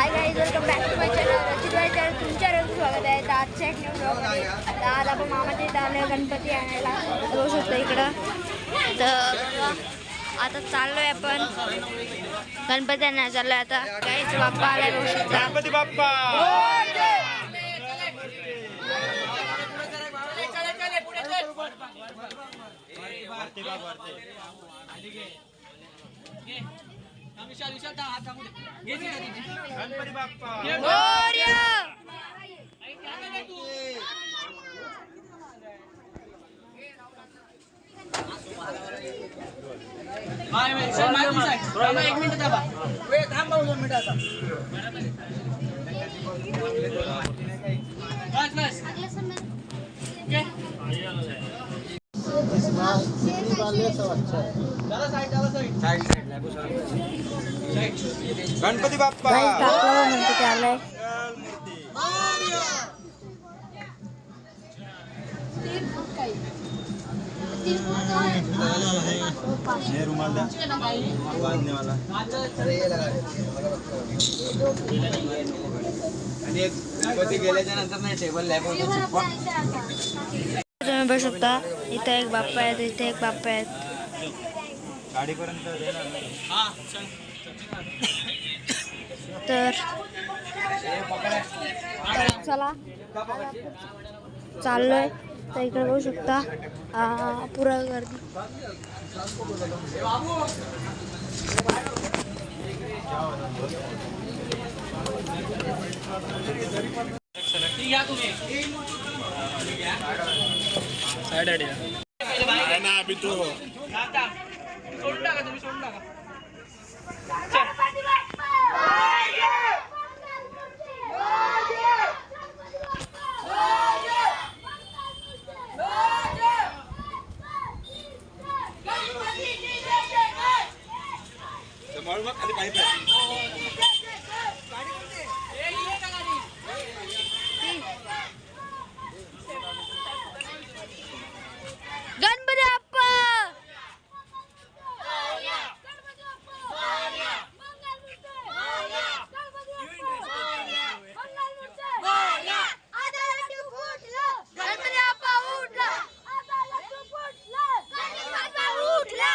Hi guys welcome back to my channel Rachit भाई channel तुमच्या रंग स्वागत आहे. तर आजच्या एक न्यू ब्लॉगमध्ये आज आपण इथं आलो गणपती आणायला रोज शकतो इकडं. तर आता चाललोय आपण गणपती आणायला चाललोय. आता काहीच बाप्पा आलाय रोज गणपती बाप्पा! गणपती बाप्पा. मोरया! एक मिनिट दाबा वेळ थांब भाऊ दोन मिनिटं आता. बस बस. साईड दादा साईड. गणपती बाप्पा गणपती आलाय हे रुमाल मला आणि एक गणपती गेल्याच्या नंतर नाही टेबल लॅब तुम्ही बघू शकता इथं एक बाप्पा आहेत इथे एक बाप्पा आहेत गाडीपर्यंत देणार नाही. हा चल. तर चला. चाललोय. तर इकडे बघू शकता पुरा गर्दी. ती घ्या तुम्ही आता सोडून टाका तुम्ही सोडून टाका गणपती बाप्पा गणपती बाप्पा उठला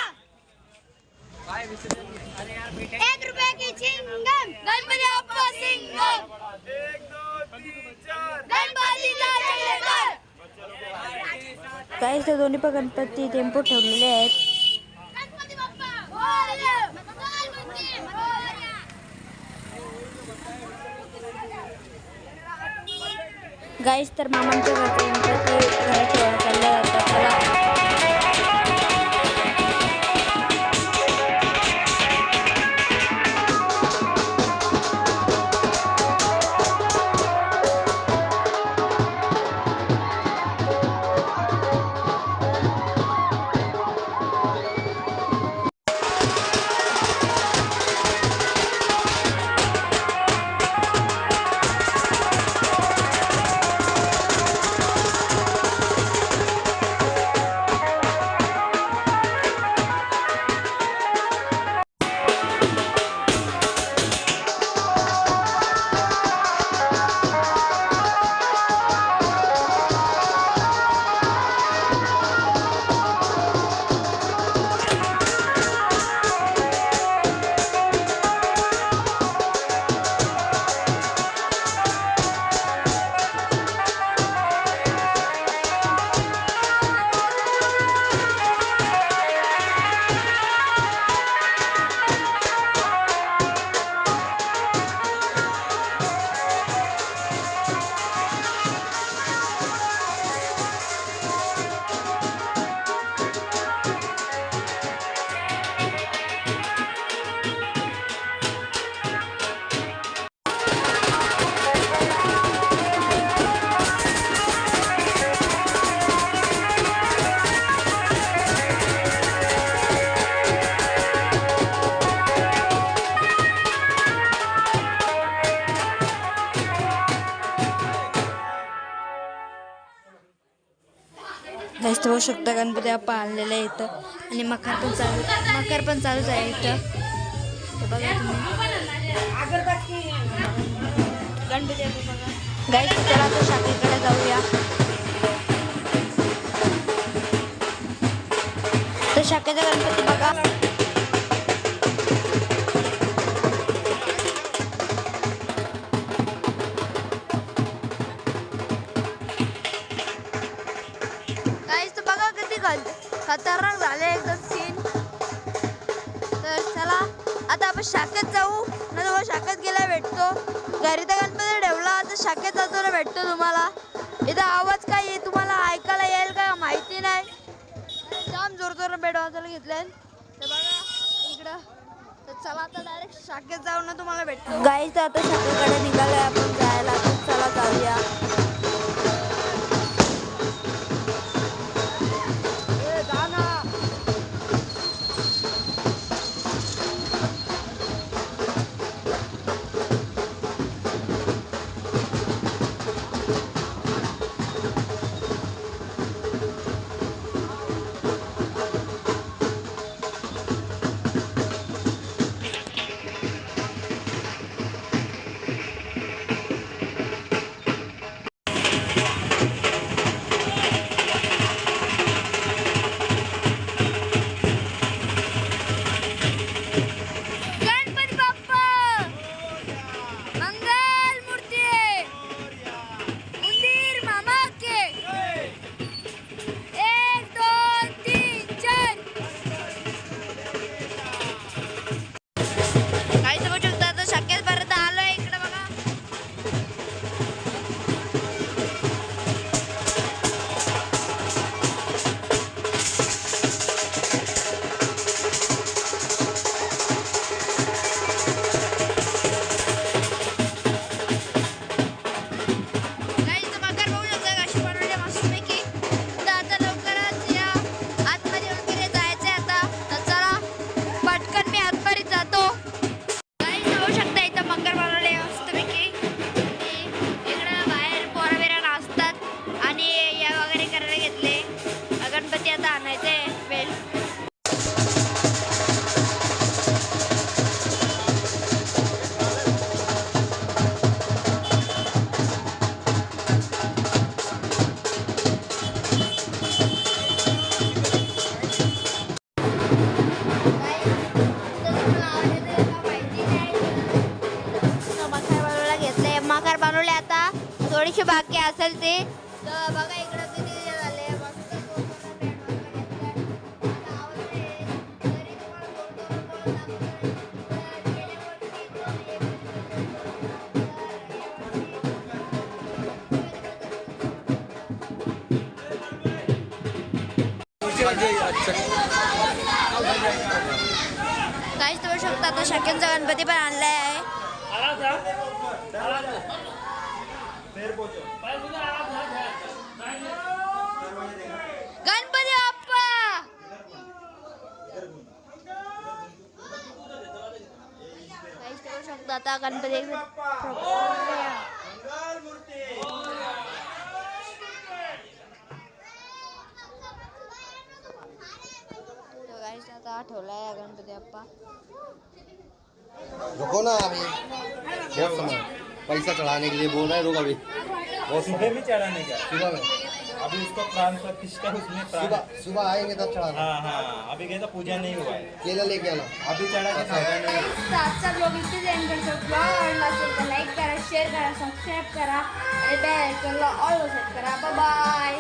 एक रुपये की चिंगम गणपती बाप्पा सिंगम गणपतीचा जयकार काही ते दोन्ही पण गणपती टेम्पो ठेवलेले आहेत. गाईस तर मामांच्या घरचे गणपती घरात ठेवायला चालले जातात जास्त तर शकता गणपती बाप्पा आणलेला आहे इथं आणि मकर पण चालू मकर पण चालूच आहे इथं तर बघा तुम्ही गणपती बघा गाईस आता शाखेकडे जाऊया तर शाखेचा गणपती बघा आता आपण शाखेत जाऊ. ना तुम्हाला हो, शाखेत गेला भेटतो. घरी तर गणपती ठेवला आता शाखेत जातो भेटतो तुम्हाला. इथं आवाज काय तुम्हाला ऐकायला येईल का? माहिती नाही. जाम जोर जोर बेड वाजायला घेतले. तर बघा इकडं. तर चला आता डायरेक्ट शाखेत जाऊ ना तुम्हाला भेटतो. गाईचं आता शाखेकडे निघालं आपण जायला. चला जाऊया. बाकी असेल ते तर बघा इकडं किती झाले मस्त काहीच तुम्ही शकता आता शक्यांचा गणपती पण आणलाय आहे आला जा आला जा पाय सुद्धा आला जा गणपती बाप्पा काहीच करू शकतो आता गणपती काहीच आता ठेवलाय गणपती बाप्पा। रुको ना अभी। बहुत समय। पैसा चढ़ाने के लिए बोल रहे हैं रुक अभी। बहुत सुबह भी चढ़ाने का सुबह में। अभी उसको प्राण प्रतिष्ठा उसमें सुबह सुबह आएँगे तब चढ़ाना हाँ हाँ अभी कहता पूजा नहीं हुआ है। केला लेके आना। अभी चढ़ा के फ़ायदा नहीं है। तर आजचा ब्लॉग इथेच एंड करतो ब्लॉग और तर लाईक करा शेयर करा सब्सक्राइब करा आणि बेल आयकॉनला ऑल सेट करा। बाय